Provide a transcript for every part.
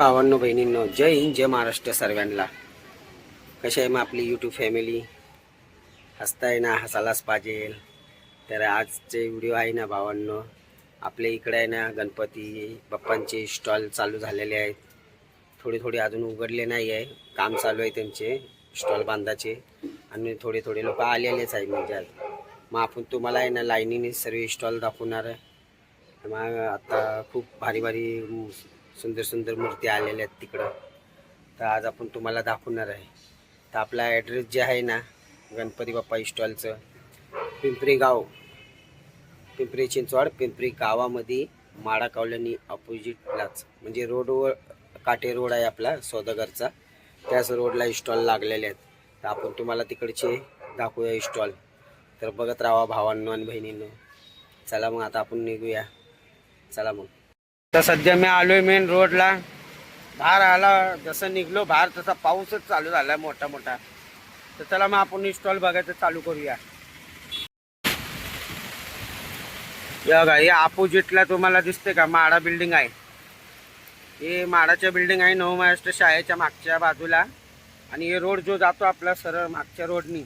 भावांनो बहिणींनो जय हिंद जय महाराष्ट्र सर्वांना. कशी आहे मग आपली यूट्यूब फॅमिली हसताय ना हसायलाच पाहिजे. तर आजचे व्हिडिओ आहे ना भावांनो आपल्या इकडे आहे ना गणपती बाप्पांचे स्टॉल चालू झालेले आहेत. थोडे थोडे अजून उघडले नाही आहे. काम चालू आहे त्यांचे स्टॉल बांधाचे आणि थोडे थोडे लोक आलेलेच आहे म्हणजे आज. मग आपण तुम्हाला आहे ना लाईनीने सर्व स्टॉल दाखवणार आहे. मग आता खूप भारी भारी सुंदर सुंदर मूर्ती आलेल्या आहेत तिकडं. तर आज आपण तुम्हाला दाखवणार आहे. तर आपला ॲड्रेस जे आहे ना गणपती बाप्पा इस्टॉलचं पिंपरी गाव. पिंपरी चिंचवाड पिंपरी गावामध्ये माडा कॉलनी अपोजिटलाच म्हणजे रोडवर काटे रोड आहे आपला सौदागरचा. त्याच रोडला इस्टॉल लागलेले आहेत. तर आपण तुम्हाला तिकडचे दाखवूया इस्टॉल तर बघत राहा भावांनो आणि बहिणींनो. चला मग आता आपण निघूया. चला मग. तर सध्या मी आलोय मेन रोडला बाहेर आला जसं निघलो बाहेर तसा पाऊसच चालू झाला मोठा मोठा. तर चला मग आपण इन्स्टॉल बघायचं चालू करूया. या बघा हे अपोजिटला तुम्हाला दिसते का? माडा बिल्डिंग आहे. हे माडाच्या बिल्डिंग आहे नऊ महाराष्ट्र शाळेच्या मागच्या बाजूला. आणि हे रोड जो जातो आपला सरळ मागच्या रोडनी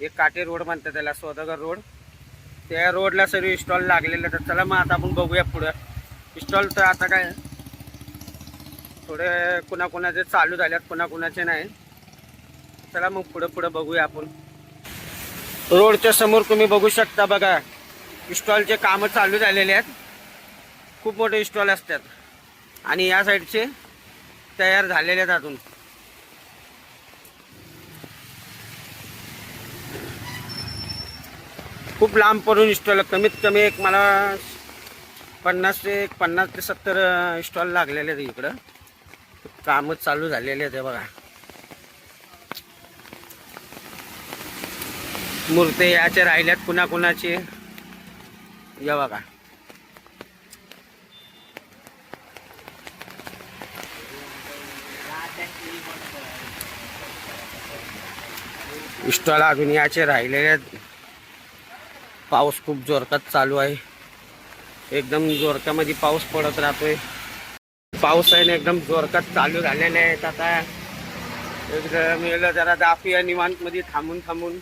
एक काटे रोड म्हणतात त्याला सौदागर रोड त्या रोडला सर्व इन्स्टॉल लागलेलं. तर चला मग आता आपण बघूया पुढं. स्टॉल तर आता काय? थोडे कुणाकुणाचे चालू झाल्यात कुणाकुणाचे नाही. चला मग पुढं पुढं बघूया आपण. रोडच्या समोर तुम्ही बघू शकता बघा स्टॉलचे कामं चालू झालेले आहेत. खूप मोठे इस्टॉल असतात. आणि या साईडचे तयार झालेले आहेत अजून. खूप लांब पडून इस्टॉल कमीत कमी एक मला पन्नास ते एक पन्नास ते सत्तर स्टॉल लागलेले आहेत इकडं. कामच चालू झालेले आहेत बघा. मूर्ती याचे राहिल्यात कुणाकुणाचे. या बघा. स्टॉल अजून याचे राहिलेले आहेत. पाऊस खूप जोरकात चालू आहे. एकदम जोरकामध्ये पाऊस पडत राहतोय. पाऊस आहे ना एकदम जोरकात चालू झालेले आहेत आता एकदम याला जरा दाखवूया निवांतमध्ये थांबून थांबून.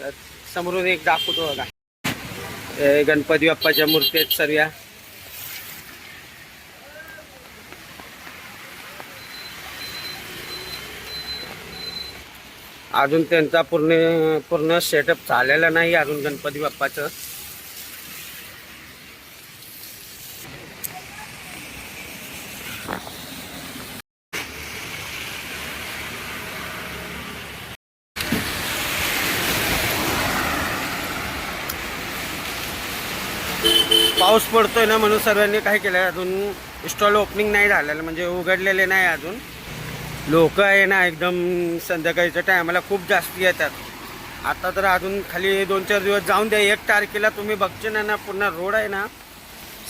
तर समोरून एक दाखवतो बघा. गणपती बाप्पाच्या मूर्ती आहेत सर्व. अजून त्यांचा पूर्ण पूर्ण सेटअप झालेला नाही अजून गणपती बाप्पाचं. पाऊस पडतोय ना म्हणून सर्वांनी काय केलं अजून स्टॉल ओपनिंग नाही झालेलं म्हणजे उघडलेले नाही अजून. लोक आहे ना एकदम संध्याकाळीच्या टायमाला खूप जास्त येतात. आता तर अजून खाली दोन चार दिवस जाऊन द्या एक तारखेला तुम्ही बघचे ना ना पूर्ण रोड आहे ना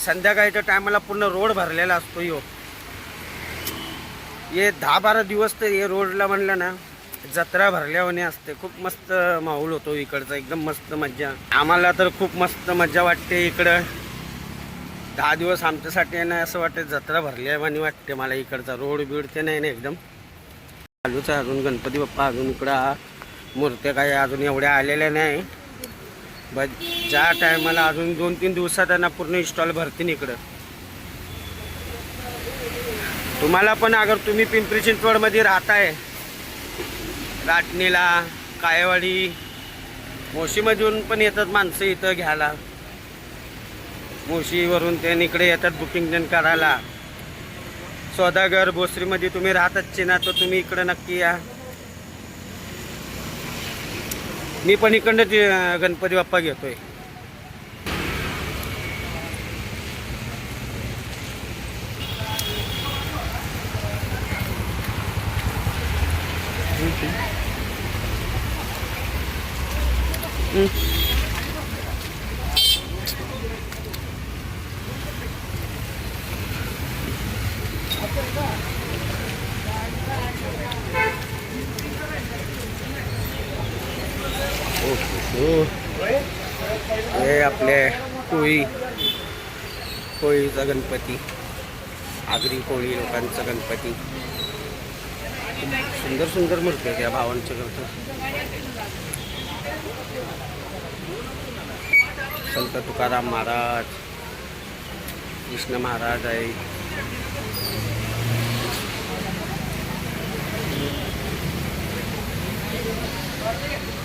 संध्याकाळच्या टायमाला पूर्ण रोड भरलेला असतो यो. हे दहा बारा दिवस तर हे रोडला म्हणलं ना जत्रा भरल्यावाने असते. खूप मस्त माहोल होतो इकडचा एकदम मस्त मज्जा. आम्हाला तर खूप मस्त मज्जा वाटते इकडं. दहा दिवस आमच्यासाठी आहे ना असं वाटते जत्रा भरली आहे भरल्यावानी वाटते मला इकडचा. रोड बीड ते नाही ना एकदम. चालूच आहे अजून गणपती बाप्पा अजून इकडं मूर्त्या काही अजून एवढ्या आलेल्या नाही. बट ज्या टायमाला अजून दोन तीन दिवसात त्यांना पूर्ण इन्स्टॉल भरतील इकडं. तुम्हाला पण अगर तुम्ही पिंपरी चिंचवडमध्ये राहताय राटणीला कायवाडी मोशीमधून पण येतात माणसं इथं घ्यायला. मोशीवरून ते इकडे येतात बुकिंग जन काढायला सौदागर भोसरीमध्ये तुम्ही राहतच ना तर तुम्ही इकडं नक्की या. मी पण इकडनंच गणपती बाप्पा घेतोय. हो हे आपले कोळी कोळीचा गणपती. आगरी कोळी लोकांचा गणपती. सुंदर सुंदर मूर्ती आहेत या भावांच्या करता संत तुकाराम महाराज कृष्ण महाराज आहे. तर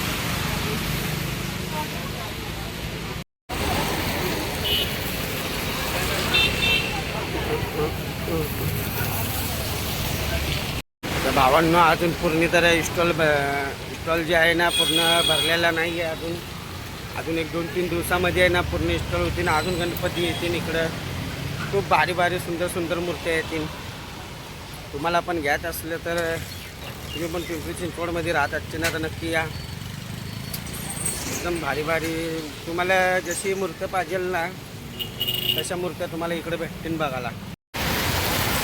भावांनो अजून पूर्ण तर इस्टॉल स्टॉल जे आहे ना पूर्ण भरलेला नाही आहे अजून. अजून एक दोन तीन दिवसामध्ये आहे ना पूर्ण स्टॉल होतील. अजून गणपती येतील इकडं. खूप भारी भारी सुंदर सुंदर मूर्त्या येतील तुम्हाला पण घ्यायचं असलं तर तुम्ही पण पिंपरी चिंचवडमध्ये राहत असते ना तर नक्की या. एकदम भारी भारी. तुम्हाला जशी मूर्त पाहिजे ना तशा मूर्त्या तुम्हाला इकडे भेटतील बघायला.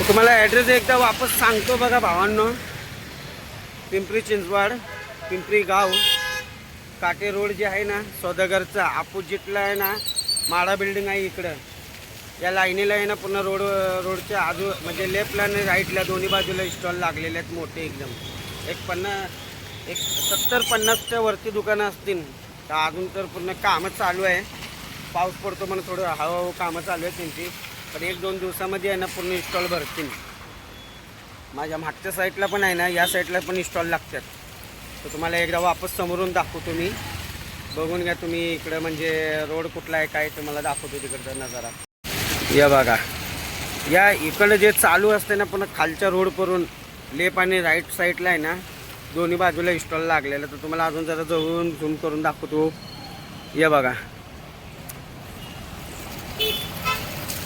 तुम्हाला ॲड्रेस एकदा वापस सांगतो बघा भावांनो. पिंपरी चिंचवड पिंपरी गाव काटे रोड जे आहे ना सौदागरचा अपोजिटला आहे ना माडा बिल्डिंग आहे इकडं. या लाईनीला आहे ना पूर्ण रोड रोडच्या आजू म्हणजे लेफ्टला आणि राईटला दोन्ही बाजूला स्टॉल लागलेले आहेत मोठे एकदम. एक पन्नास एक सत्तर पन्नासच्या वरती दुकानं असतील. तर अजून तर पूर्ण कामं चालू आहे. पाऊस पडतो म्हणून थोडं हळूहळू कामं चालू आहे त्यांची. पण एक दोन दिवसामध्ये आहे ना पूर्ण स्टॉल भरतील. माझ्या मागच्या साईडला पण आहे ना या साईडला पण इन्स्टॉल लागतात. तर तुम्हाला एकदा वापस समोरून दाखवतो मी. बघून घ्या तुम्ही इकडं म्हणजे रोड कुठला आहे काय तुम्हाला दाखवतो तिकडचा नजारा. या बघा. या इकडं जे चालू असते ना पण खालच्या रोड करून लेप आणि राईट साईडला आहे ना दोन्ही बाजूला इन्स्टॉल लागलेलं तर तुम्हाला अजून जरा जवळून झूम करून दाखवतो. या बघा.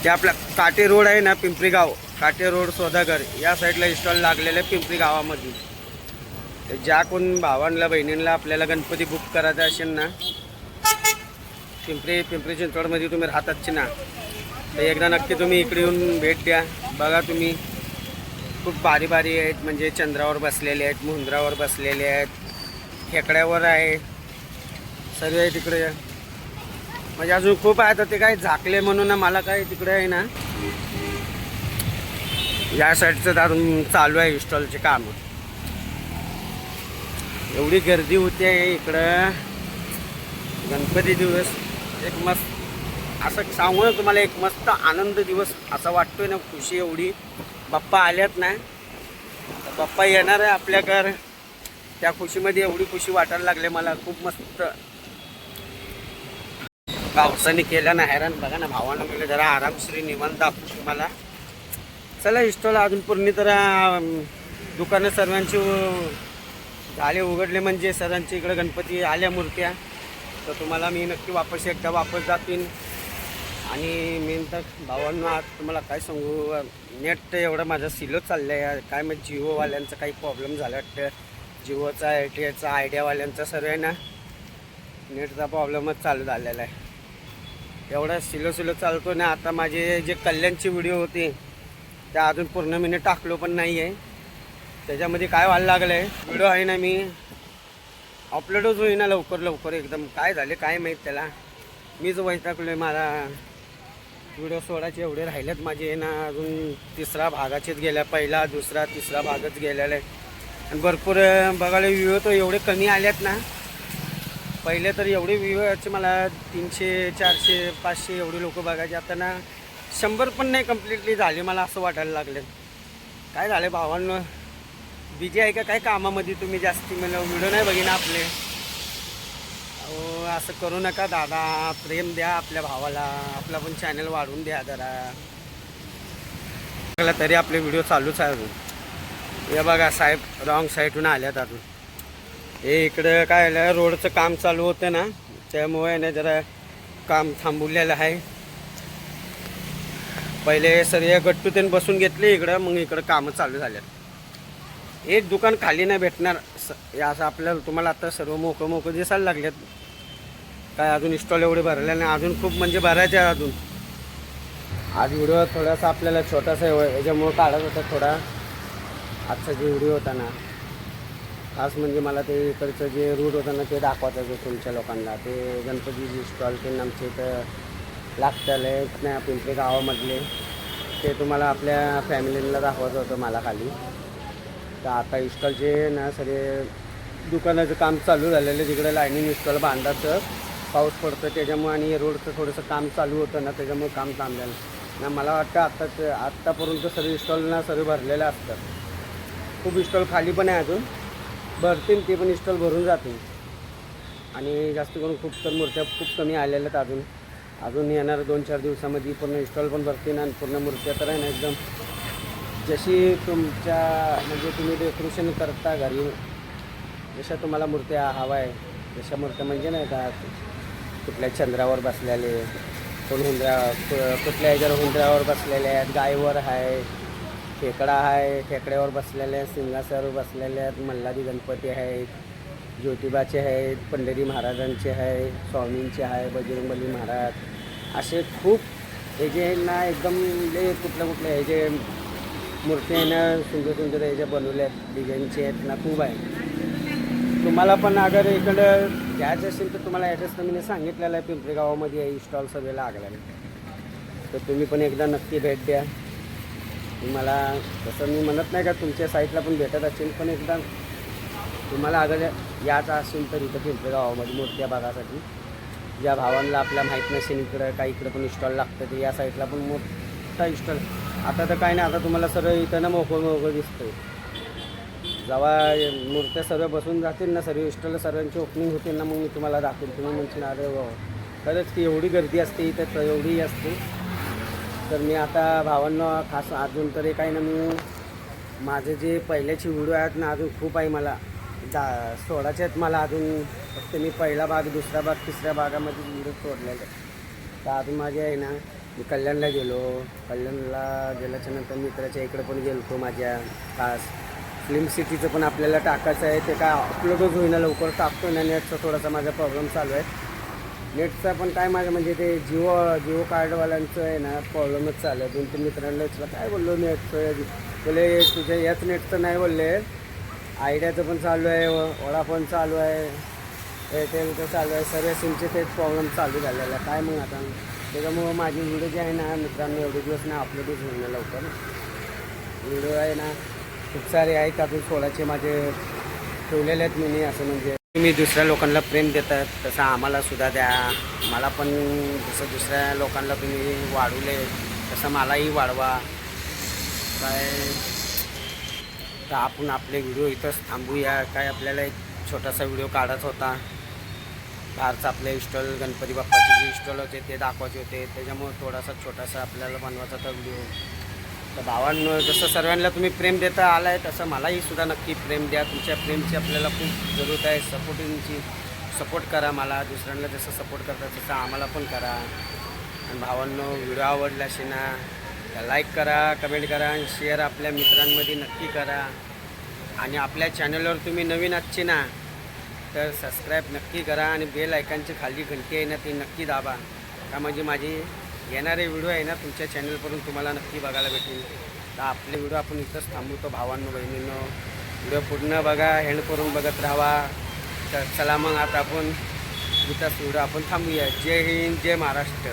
ते आपला काटे रोड आहे ना पिंपरी गाव काटे रोड सोदागर या साईडला इस्टॉल लागलेलं आहे पिंपरी गावामध्ये. तर ज्या कोण भावांना बहिणींना आपल्याला गणपती बुक करायचा असेल ना पिंपरी पिंपरी चिंचवडमध्ये तुम्ही राहतात ना तर एकदा नक्की तुम्ही इकडे येऊन भेट द्या. बघा तुम्ही खूप भारी भारी आहेत म्हणजे चंद्रावर बसलेले आहेत मुंद्रावर बसलेले आहेत खेकड्यावर आहे सर्व आहे तिकडे म्हणजे अजून खूप आहे तर ते काय झाकले म्हणून मला काय तिकडे आहे ना या साईडचं दारून चालू आहे इन्स्टॉलचे काम. एवढी गर्दी होते इकडं. गणपती दिवस एक मस्त असं सांगू ना तुम्हाला एक मस्त आनंद दिवस असा वाटतोय ना खुशी एवढी. बाप्पा आल्यात ना बाप्पा येणार आहे आपल्याकडं त्या खुशीमध्ये एवढी खुशी वाटायला लागले मला खूप मस्त. पावसाने केलं ना हैराण. बघा ना भावानं म्हणलं जरा आरामश्री निवांत दाखवू तुम्हाला. चला इस्टॉल अजून पूर्ण तर दुकानं सर्वांची झाले उघडले म्हणजे सर्वांच्या इकडं गणपती आल्या मूर्त्या. तर तुम्हाला मी नक्की वापस एकदा वापस जातील आणि मी तर भावांना आज तुम्हाला काय सांगू? नेट तर एवढं माझं सिलो चाललं आहे काय मग जिओवाल्यांचा काही प्रॉब्लेम झाला वाटतं. जिओचा एअरटेलचा आयडियावाल्यांचा सर्व आहे ना नेटचा प्रॉब्लेमच चालू झालेला आहे. एवढा सिलो सिलो चालतो ना आता माझे जे कल्याणचे व्हिडिओ होते त्या अजून पूर्ण मी टाकलो पण नाही आहे त्याच्यामध्ये काय व्हायला लागलं आहे व्हिडिओ आहे ना मी अपलोडच होईना लवकर लवकर एकदम. काय झाले काय माहीत त्याला. मीच वैतागलो आहे मला व्हिडिओ सोडायचे एवढे राहिलेत माझे. ना अजून तिसरा भागाचेच गेल्या पहिला दुसरा तिसरा भागच गेलेला आहे. आणि भरपूर बघायला व्ह्यू तर एवढे कमी आल्यात ना. पहिले तर एवढे व्ह्यूचे मला तीनशे चारशे पाचशे एवढे लोक बघायचे. आता ना शंभर पण नाही कम्प्लिटली झाले मला असं वाटायला लागलं. काय झालं भावांनो? बिजी आहे का? काय कामामध्ये तुम्ही जास्ती? मला व्हिडिओ नाही बघिन आपले. अहो असं करू नका दादा. प्रेम द्या आपल्या भावाला. आपला पण चॅनल वाढवून द्या जरा. बघायला तरी आपले व्हिडिओ चालूच आहे अजून. हे बघा साहेब रॉंग साईडहून आल्यात अजून. हे इकडं काय आलं रोडचं काम चालू होतं ना. त्यामुळे ना जरा काम थांबवलेलं आहे. पहिले सर्व गट्टू त्यांनी बसून घेतले इकडं मग इकडं कामं चालू झाल्यात एक दुकान खाली नाही भेटणार स- असं आपल्याला तुम्हाला आता सर्व मोकं मोकं दिसायला लागलेत. काय अजून इस्टॉल एवढे भरले नाही अजून खूप म्हणजे भरायचे आहे अजून. आज व्हिडिओ थोडासा आपल्याला छोटासा याच्यामुळं काढत होता थोडा. आजचा जे व्हिडिओ होता ना खास म्हणजे मला ते इकडचं जे रूट होतं ना ते दाखवायचं तुमच्या लोकांना. ते गणपतीची स्टॉल ते आमच्या इथं लागतले ना पिंपरी गावामधले. ते तुम्हाला आपल्या फॅमिलीला दाखवायचं होतं मला खाली. तर आता इस्टॉलचे ना सगळे दुकानाचं काम चालू झालेलं आहे. तिकडे लाईनिंग इस्टॉल बांधायचं पाऊस पडतो त्याच्यामुळे आणि रोडचं थोडंसं काम चालू होतं ना त्याच्यामुळे काम थांबलेलं. ना मला वाटतं आत्ताच आत्तापर्यंत सर्व इस्टॉल ना सर्व भरलेलं असतात खूप इस्टॉल खाली पण आहे अजून. भरतील ते पण इस्टॉल भरून जातील. आणि जास्त करून खूप तर मूर्त्या खूप कमी आलेल्या आहेत अजून. अजून येणार दोन चार दिवसामध्ये पूर्ण इन्स्टॉल पण भरतील आणि पूर्ण मूर्त्या तर आहे ना एकदम. जशी तुमच्या म्हणजे तुम्ही डेकोरेशन करता घरी जशा तुम्हाला मूर्त्या हवा आहे जशा मूर्त्या म्हणजे नाही का कुठल्या चंद्रावर बसलेले कोण हुंदऱ्या कुठल्या ह्याच्यावर हुंदऱ्यावर बसलेले आहेत गायवर आहे खेकडा आहे खेकड्यावर बसलेले आहेत सिंहासनावर बसलेले आहेत मल्हारी गणपती आहेत ज्योतिबाचे आहेत पंढरी महाराजांचे आहे स्वामींचे आहे बजरंगबली महाराज असे खूप हे जे ना एकदम लय कुठल्या कुठल्या हे जे मूर्ती आहे ना सुंदर सुंदर हे जे बनवल्या आहेत डिझाईनचे आहेत ना खूप आहे. तुम्हाला पण अगर इकडं घ्यायचं असेल तर तुम्हाला ॲड्रेस तर मी सांगितलेला आहे पिंपरी गावामध्ये आहे स्टॉल सगळे लागलेले तर तुम्ही पण एकदा नक्की भेट द्या. तुम्हाला तसं मी म्हणत नाही का तुमच्या साईटला पण भेटत असेल पण एकदा तुम्हाला अगर यायचं असेल तर इथं पिंपरी गावामध्ये मूर्त्या बघासाठी ज्या भावांना आपल्या माहीत नसेल इकडं काही इकडं पण इस्टॉल लागतं ते या साईडला पण मोठा स्टॉल आता तर काय नाही आता तुम्हाला सर्व इथं ना मोकळं मोकळं दिसतं जेव्हा मूर्त्या सर्व बसून जातील ना सर्व स्टॉल सर्वांची ओपनिंग होतील ना मग मी तुम्हाला दाखवेल तुम्ही म्हणशील अरे वा खरंच की एवढी गर्दी असते इथं तर एवढी असते. तर मी आता भावांना खास अजून तरी काही ना मी माझे जे पहिल्याचे व्हिडिओ आहेत ना अजून खूप आहे मला. दा सोळाचे आहेत. मला अजून फक्त मी पहिला भाग दुसरा भाग तिसऱ्या भागामध्ये व्हिडिओ सोडलेले तर अजून माझे आहे ना मी कल्याणला गेलो. कल्याणला गेल्याच्यानंतर मित्राच्या इकडे पण गेलो माझ्या खास. फिल्म सिटीचं पण आपल्याला टाकायचं आहे. ते काय अपलोडच होईना लवकर टाकतो ना नेटचा थोडासा माझा प्रॉब्लेम चालू आहे. नेटचा पण काय माझं म्हणजे ते जिओ जिओ कार्डवाल्यांचं आहे ना प्रॉब्लेमच चालू आहे. दोन तीन मित्रांना काय बोललो नेटचं बोले तुझ्या याच नेटचं नाही बोलले. आयडियाचं पण चालू आहे वडा पण चालू आहे एअरटेलचं चालू आहे सगळ्या सिमचे तेच प्रॉब्लेम चालू झालेला आहे काय मग आता? त्याच्यामुळं माझी व्हिडिओ जे आहे ना मित्रांनो एवढे दिवस ना अपलोडच होईल लवकर. व्हिडिओ आहे ना खूप सारे आहेत. अजून सोळाचे माझे ठेवलेले आहेत मी असं म्हणजे. मी दुसऱ्या लोकांना प्रेम देतात तसं आम्हाला सुद्धा द्या. मला पण जसं दुसऱ्या लोकांना तुम्ही वाढवले तसं मलाही वाढवा. काय? तर आपण आपले व्हिडिओ इथंच थांबूया. काय आपल्याला एक छोटासा व्हिडिओ काढायचा होता. बाहेरचा आपले इस्टॉल गणपती बाप्पाचे जे इस्टॉल होते ते दाखवायचे होते. त्याच्यामुळे थोडासा छोटासा आपल्याला बनवायचा होता व्हिडिओ. तर भावांनो जसं सर्वांना तुम्ही प्रेम देता आलाय तसं मलाही सुद्धा नक्की प्रेम द्या. तुमच्या प्रेमची आपल्याला खूप जरूरत आहे. सपोर्टिंगची सपोर्ट करा मला. दुसऱ्यांना जसं सपोर्ट करता तसं आम्हाला पण करा. आणि भावांनो व्हिडिओ आवडला असे ना तर लाईक करा कमेंट करा आणि शेअर आपल्या मित्रांमध्ये नक्की करा. आणि आपल्या चॅनलवर तुम्ही नवीन आजचे ना तर सबस्क्राईब नक्की करा आणि बेल आयकॉनची खाली घंटी आहे ना ती नक्की दाबा. का म्हणजे माझी येणारे व्हिडिओ आहे ना तुमच्या चॅनलवरून तुम्हाला नक्की बघायला भेटेल. तर आपले व्हिडिओ आपण इथंच थांबवतो भावांनो बहिणींनो. व्हिडिओ पूर्ण बघा हँड करून बघत राहा. तर चला मग आता आपण इथंच व्हिडिओ आपण थांबूया. जय हिंद जय महाराष्ट्र.